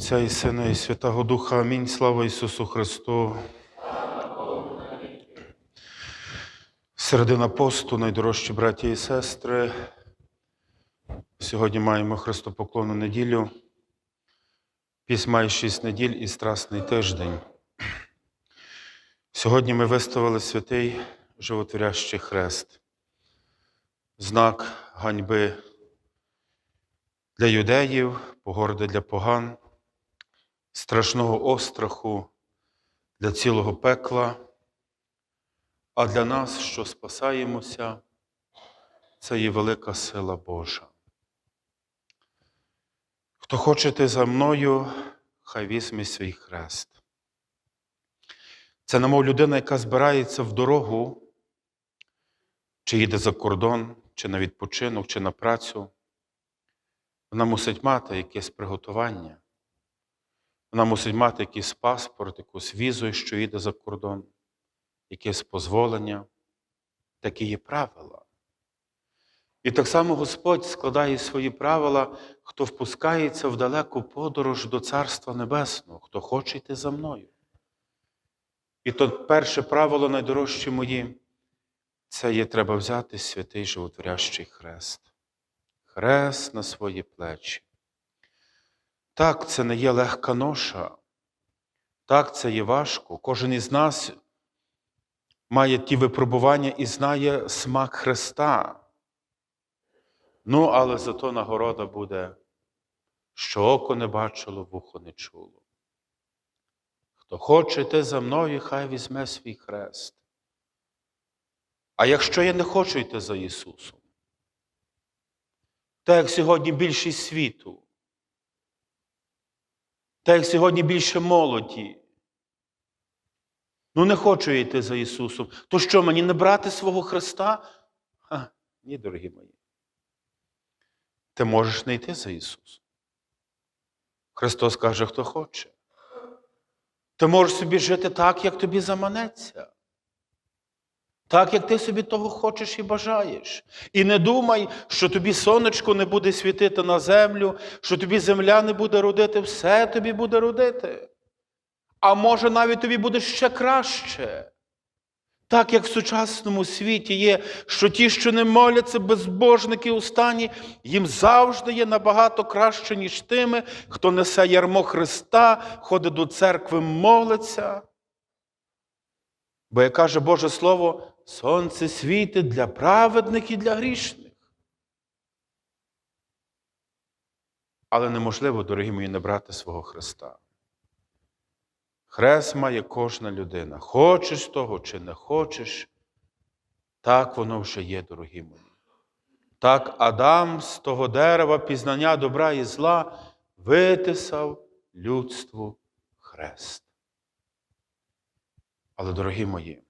Отця і Сина, і Святого Духа. Амінь. Слава Ісусу Христу. Середина посту, найдорожчі браті і сестри. Сьогодні маємо Христопоклонну неділю. Піс має шість неділь і страсний тиждень. Сьогодні ми виставили святий животворящий хрест, знак ганьби для юдеїв, погорди для поган, страшного остраху для цілого пекла, а для нас, що спасаємося, це є велика сила Божа. Хто хоче йти за мною, хай візьме свій хрест. Це, немов людина, яка збирається в дорогу, чи їде за кордон, чи на відпочинок, чи на працю. Вона мусить мати якесь приготування. Вона мусить мати якийсь паспорт, якусь візу, що їде за кордон, якесь дозволення. Такі є правила. І так само Господь складає свої правила, хто впускається в далеку подорож до Царства Небесного, хто хоче йти за мною. І то перше правило найдорожче мої це є треба взяти святий животворящий хрест. Хрест на свої плечі. Так, це не є легка ноша. Так, це є важко. Кожен із нас має ті випробування і знає смак Христа. Ну, але зато нагорода буде, що око не бачило, вухо не чуло. Хто хоче йти за мною, хай візьме свій хрест. А якщо я не хочу йти за Ісусом, так як сьогодні більшість світу, так як сьогодні більше молоді, ну не хочу я йти за Ісусом, то що мені не брати свого Христа? Ха, ні, дорогі мої. Ти можеш не йти за Ісусом. Христос каже, хто хоче. Ти можеш собі жити так, як тобі заманеться. Так, як ти собі того хочеш і бажаєш. І не думай, що тобі сонечко не буде світити на землю, що тобі земля не буде родити, все тобі буде родити. А може, навіть тобі буде ще краще. Так як в сучасному світі є, що ті, що не моляться, безбожники у стані, їм завжди є набагато краще, ніж тими, хто несе ярмо Христа, ходить до церкви, молиться. Бо, як каже Боже Слово, сонце світить для праведних і для грішних. Але неможливо, дорогі мої, не брати свого Христа. Хрест має кожна людина. Хочеш того чи не хочеш, так воно вже є, дорогі мої. Так Адам з того дерева пізнання добра і зла витисав людству хрест. Але, дорогі мої,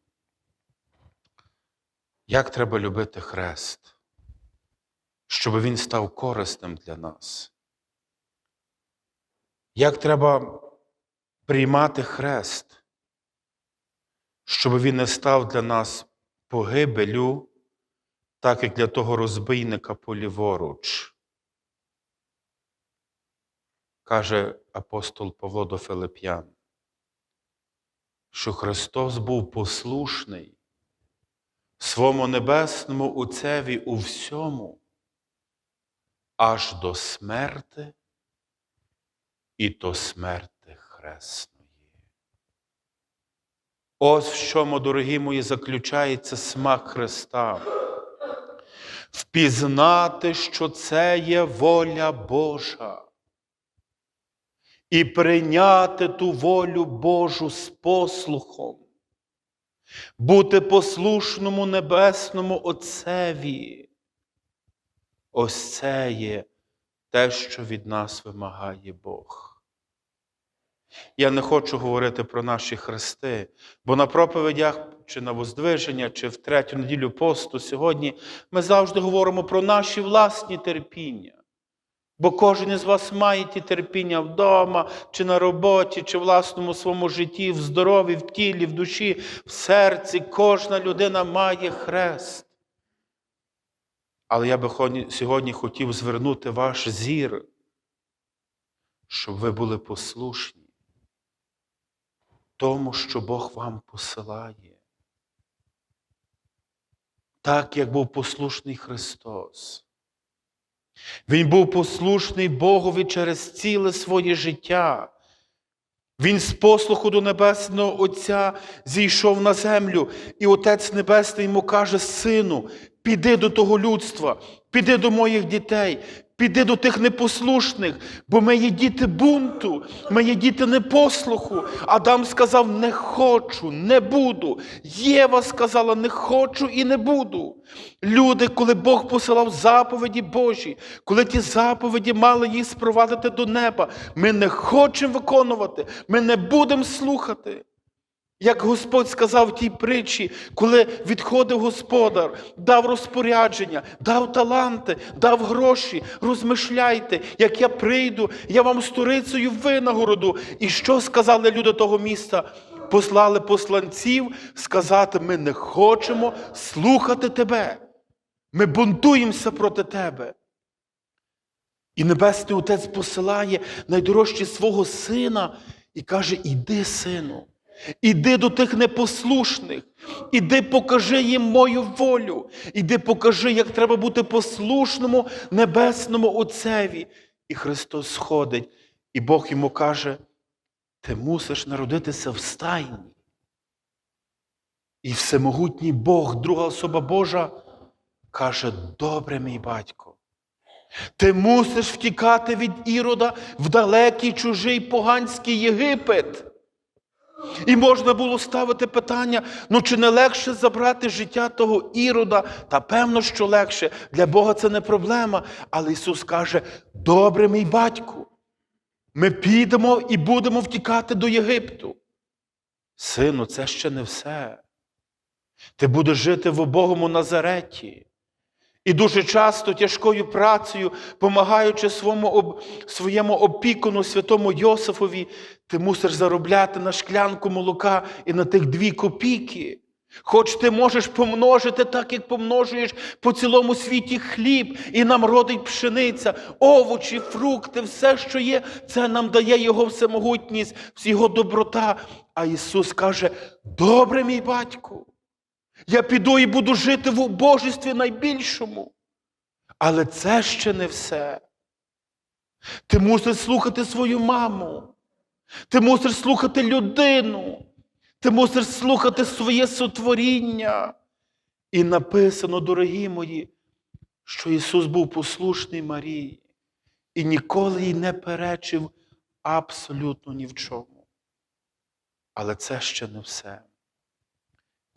як треба любити хрест, щоб він став корисним для нас? Як треба приймати хрест, щоб він не став для нас погибелю, так як для того розбийника поліворуч? Каже апостол Павло до Филип'ян що Христос був послушний своєму небесному Отцеві у всьому, аж до смерти і до смерти Хресної. Ось в чому, дорогі мої, заключається смак Христа. Впізнати, що це є воля Божа і прийняти ту волю Божу з послухом, бути послушному Небесному Отцеві. Ось це є те, що від нас вимагає Бог. Я не хочу говорити про наші хрести, бо на проповідях чи на воздвиження, чи в третю неділю посту сьогодні ми завжди говоримо про наші власні терпіння. Бо кожен із вас має ті терпіння вдома, чи на роботі, чи в власному своєму житті, в здоров'ї, в тілі, в душі, в серці. Кожна людина має хрест. Але я би сьогодні хотів звернути ваш зір, щоб ви були послушні тому, що Бог вам посилає. Так, як був послушний Христос. Він був послушний Богові через ціле своє життя. Він з послуху до Небесного Отця зійшов на землю, і Отець Небесний йому каже: Сину, піди до того людства, піди до моїх дітей, піди до тих непослушних, бо ми є діти бунту, ми є діти непослуху. Адам сказав: не хочу, не буду. Єва сказала, не хочу і не буду. Люди, коли Бог посилав заповіді Божі, коли ті заповіді мали їх спровадити до неба, ми не хочемо виконувати, ми не будемо слухати. Як Господь сказав в тій притчі, коли відходив господар, дав розпорядження, дав таланти, дав гроші, розмишляйте, як я прийду, я вам сторицею винагороду. І що сказали люди того міста? Послали посланців сказати: ми не хочемо слухати тебе. Ми бунтуємося проти тебе. І Небесний Отець посилає найдорожче свого сина і каже: Іди, сину. Іди до тих непослушних, іди покажи їм мою волю, іди покажи, як треба бути послушному небесному Отцеві. І Христос сходить, і Бог йому каже: ти мусиш народитися в стайні. І всемогутній Бог, друга особа Божа, каже: добре, мій батько. Ти мусиш втікати від ірода в далекий чужий поганський Єгипет. І можна було ставити питання: ну чи не легше забрати життя того ірода? Та певно, що легше. Для Бога це не проблема. Але Ісус каже: добре, мій батьку, ми підемо і будемо втікати до Єгипту. Сину, це ще не все. Ти будеш жити в убогому Назареті. І дуже часто тяжкою працею, помагаючи своєму, своєму опікуну, святому Йосифові, ти мусиш заробляти на шклянку молока і на тих дві копійки. Хоч ти можеш помножити так, як помножуєш по цілому світі хліб, і нам родить пшениця, овочі, фрукти, все, що є, це нам дає Його всемогутність, його доброта. А Ісус каже: добре, мій батько. Я піду і буду жити в убожестві найбільшому. Але це ще не все. Ти мусиш слухати свою маму. Ти мусиш слухати людину. Ти мусиш слухати своє сотворіння. І написано, дорогі мої, що Ісус був послушний Марії і ніколи їй не перечив абсолютно ні в чому. Але це ще не все.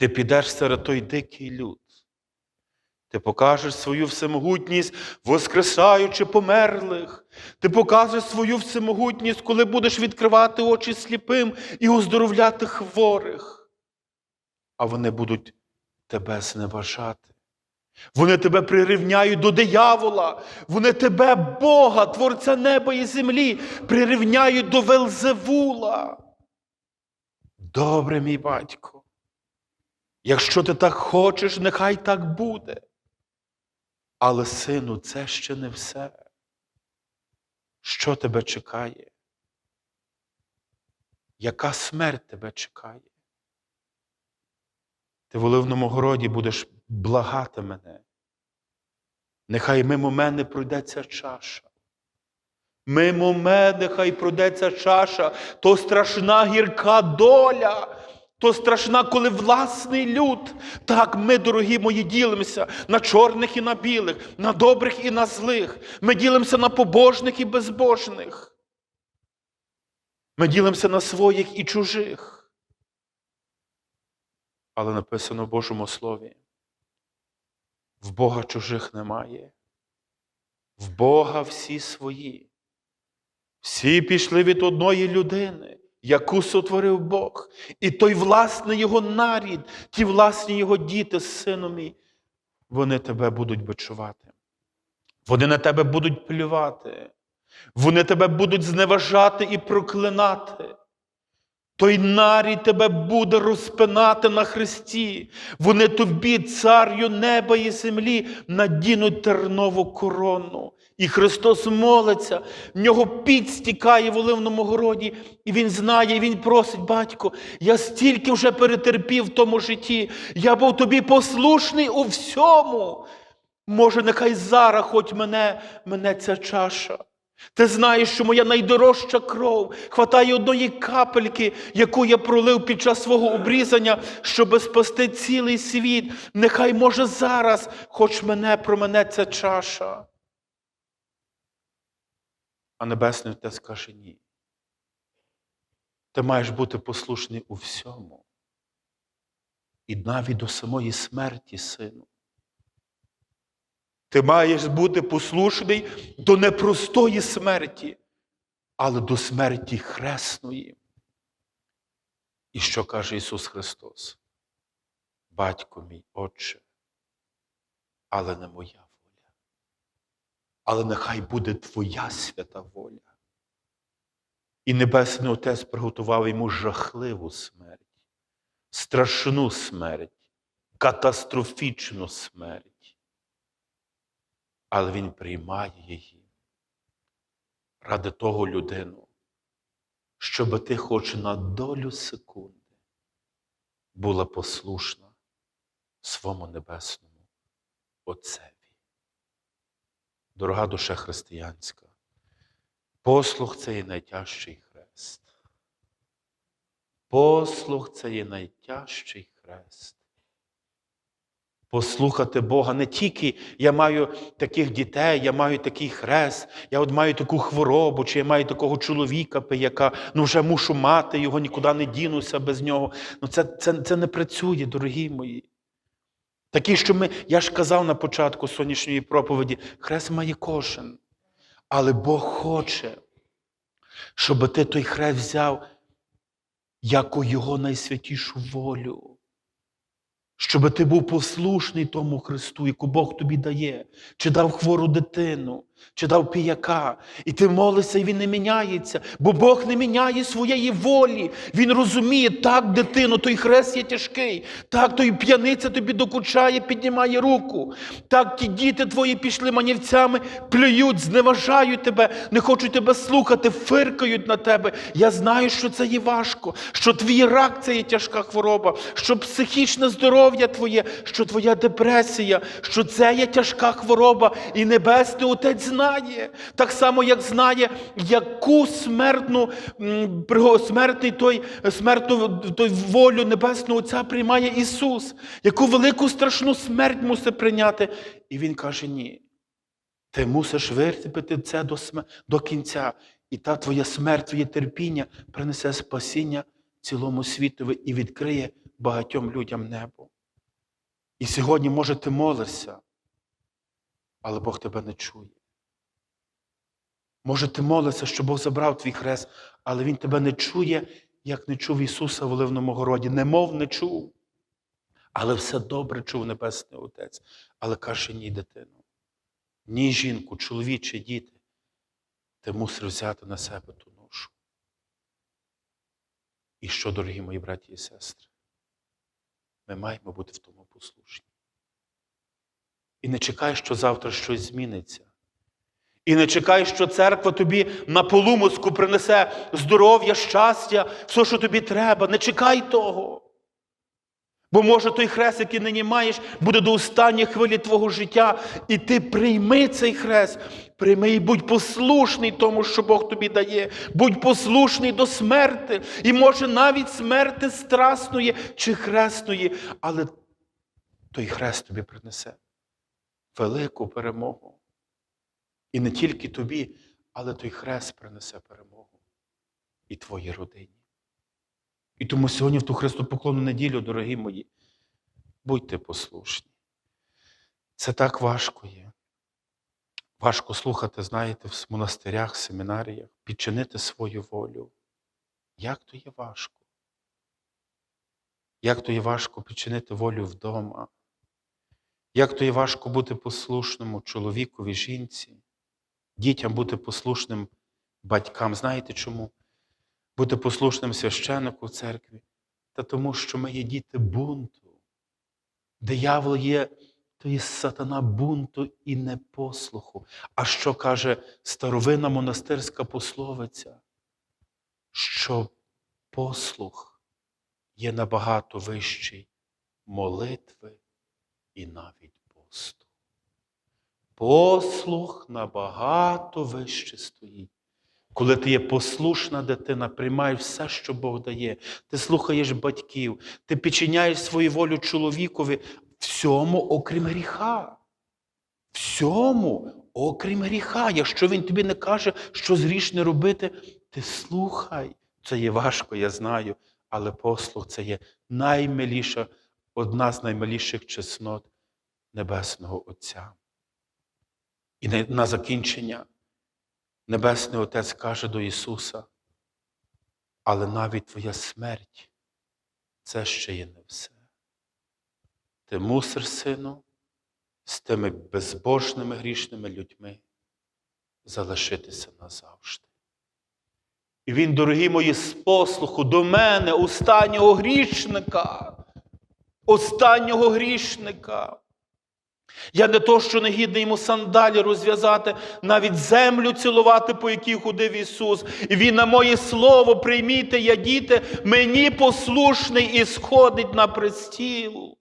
Ти підеш серед той дикий люд. Ти покажеш свою всемогутність, воскресаючи померлих. Ти покажеш свою всемогутність, коли будеш відкривати очі сліпим і оздоровляти хворих. А вони будуть тебе зневажати. Вони тебе прирівняють до диявола. Вони тебе, Бога, Творця неба і землі, прирівняють до Велзевула. Добре, мій батько. Якщо ти так хочеш, нехай так буде. Але, сину, це ще не все. Що тебе чекає? Яка смерть тебе чекає? Ти в Оливному городі будеш благати мене. Нехай мимо мене пройде ця чаша. Мимо мене хай пройде ця чаша, то страшна гірка доля. То страшна, коли власний люд. Так, ми, дорогі мої, ділимося на чорних і на білих, на добрих і на злих. Ми ділимося на побожних і безбожних. Ми ділимося на своїх і чужих. Але написано в Божому Слові: в Бога чужих немає. В Бога всі свої. Всі пішли від одної людини яку сотворив Бог. І той власний його нарід, ті власні його діти, сину мій, вони тебе будуть бичувати. Вони на тебе будуть плювати. Вони тебе будуть зневажати і проклинати. Той нарід тебе буде розпинати на Христі. Вони тобі, царю неба і землі, надінуть тернову корону І Христос молиться, в нього піт стікає в оливному городі, і Він знає, і Він просить, батько, я стільки вже перетерпів в тому житті, я був тобі послушний у всьому. Може, нехай зараз хоч мене, мене ця чаша. Ти знаєш, що моя найдорожча кров хватає одної капельки, яку я пролив під час свого обрізання, щоб спасти цілий світ. Нехай може зараз, хоч мене промене ця чаша. А Небесний Отець каже ні. Ти маєш бути послушний у всьому. І навіть до самої смерті, сину. Ти маєш бути послушний до непростої смерті, але до смерті хресної. І що каже Ісус Христос? Батько мій, Отче, але не моя воля. Але нехай буде Твоя свята воля. І Небесний Отець приготував йому жахливу смерть, страшну смерть, катастрофічну смерть але Він приймає її ради того людину, щоб ти хоч на долю секунди була послушна своєму небесному Отцеві. Дорога душа християнська, послух це є найтяжчий хрест. Послух це є найтяжчий хрест послухати Бога. Не тільки я маю таких дітей, я маю такий хрест, я от маю таку хворобу, чи я маю такого чоловіка, пияка, ну вже мушу мати його, нікуди не дінуся без нього. Ну це, це, це не працює, дорогі мої. Такі, що ми, я ж казав на початку сонячної проповіді, хрест має кожен. Але Бог хоче, щоб ти той хрест взяв як у Його найсвятішу волю щоб ти був послушний тому Христу, яку Бог тобі дає, чи дав хвору дитину, чи дав піяка, і ти молишся, і він не міняється, бо Бог не міняє своєї волі. Він розуміє, так, дитино, той хрест є тяжкий, так, той п'яниця тобі докучає, піднімає руку. Так, ті діти твої пішли манівцями, плюють, зневажають тебе, не хочуть тебе слухати, фиркають на тебе. Я знаю, що це є важко, що твій рак це є тяжка хвороба, що психічне здоров'я твоє, що твоя депресія, що це є тяжка хвороба, і Небесний Отець знає, так само, як знає, яку смертну смертний той, смертну той волю Небесного Отця приймає Ісус, яку велику страшну смерть мусить прийняти. І Він каже: ні. Ти мусиш витерпіти це до, см... до кінця. І та твоя смерть, твоє терпіння принесе спасіння цілому світові і відкриє багатьом людям небо. І сьогодні, може, ти молишся, але Бог тебе не чує. Може, ти молишся, що Бог забрав твій хрест, але Він тебе не чує, як не чув Ісуса в Оливному городі. Немов не чув. Але все добре чув Небесний Отець. Але каже, ні, дитину, ні жінку, чоловічі, діти, ти мусиш взяти на себе ту ношу. І що, дорогі мої браті і сестри, ми маємо бути в тому послушні. І не чекай, що завтра щось зміниться. І не чекай, що церква тобі на полумозку принесе здоров'я, щастя, все, що тобі треба. Не чекай того. Бо може той хрест, який нині маєш, буде до останньої хвилі твого життя. І ти прийми цей хрест, прийми і будь послушний тому, що Бог тобі дає. Будь послушний до смерти. І може навіть смерти страсної чи хресної, але той хрест тобі принесе велику перемогу. І не тільки тобі, але той хрест принесе перемогу і твоїй родині. І тому сьогодні в ту Христопоклонну неділю, дорогі мої, будьте послушні. Це так важко є. Важко слухати, знаєте, в монастирях, семінаріях, підчинити свою волю. Як то є важко? Як то є важко підчинити волю вдома? Як то є важко бути послушному чоловікові, жінці, дітям бути послушним батькам. Знаєте чому? Бути послушним священнику в церкві. Та тому, що ми є діти бунту. Диявол є то є сатана бунту і непослуху. А що каже старовинна монастирська пословиця? Що послух є набагато вищий молитви і навіть посту. Послух набагато вище стоїть. Коли ти є послушна дитина, приймаєш все, що Бог дає, ти слухаєш батьків, ти підчиняєш свою волю чоловікові всьому, окрім гріха. Всьому, окрім гріха. Якщо він тобі не каже, що зріш не робити, ти слухай. Це є важко, я знаю, але послух це є наймиліша, одна з наймиліших чеснот Небесного Отця. І на- закінчення Небесний Отець каже до Ісуса, але навіть Твоя смерть це ще є не все. Ти мусиш, сину, з тими безбожними грішними людьми залишитися назавжди. І він, дорогі мої, з послуху до мене, останнього грішника, останнього грішника. Я не то, що не гідний йому сандалі розв'язати, навіть землю цілувати, по якій ходив Ісус. І Він на моє слово прийміте, я діти, мені послушний і сходить на престіл.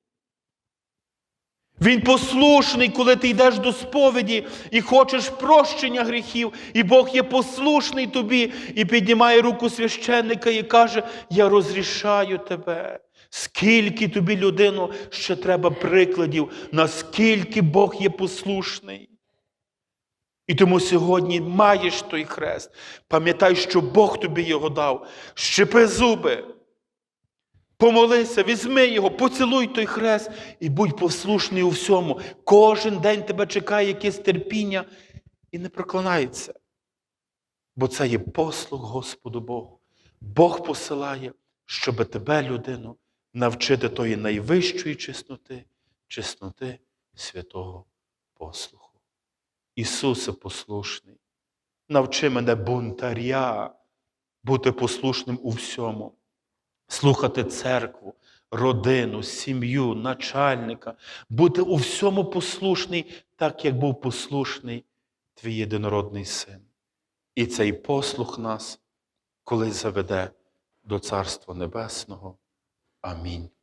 Він послушний, коли ти йдеш до сповіді і хочеш прощення гріхів, і Бог є послушний тобі і піднімає руку священника і каже: Я розрішаю тебе. Скільки тобі, людину, ще треба прикладів, наскільки Бог є послушний. І тому сьогодні маєш той хрест. Пам'ятай, що Бог тобі його дав. Щепи зуби. Помолися, візьми його, поцілуй той хрест і будь послушний у всьому. Кожен день тебе чекає якесь терпіння і не проклинається. Бо це є послуг Господу Богу. Бог посилає, щоб тебе, людину, навчити тої найвищої чесноти, чесноти святого послуху. Ісусе послушний, навчи мене бунтаря бути послушним у всьому слухати церкву, родину, сім'ю, начальника, бути у всьому послушний, так як був послушний твій єдинородний син. І цей послух нас колись заведе до Царства Небесного. Амінь.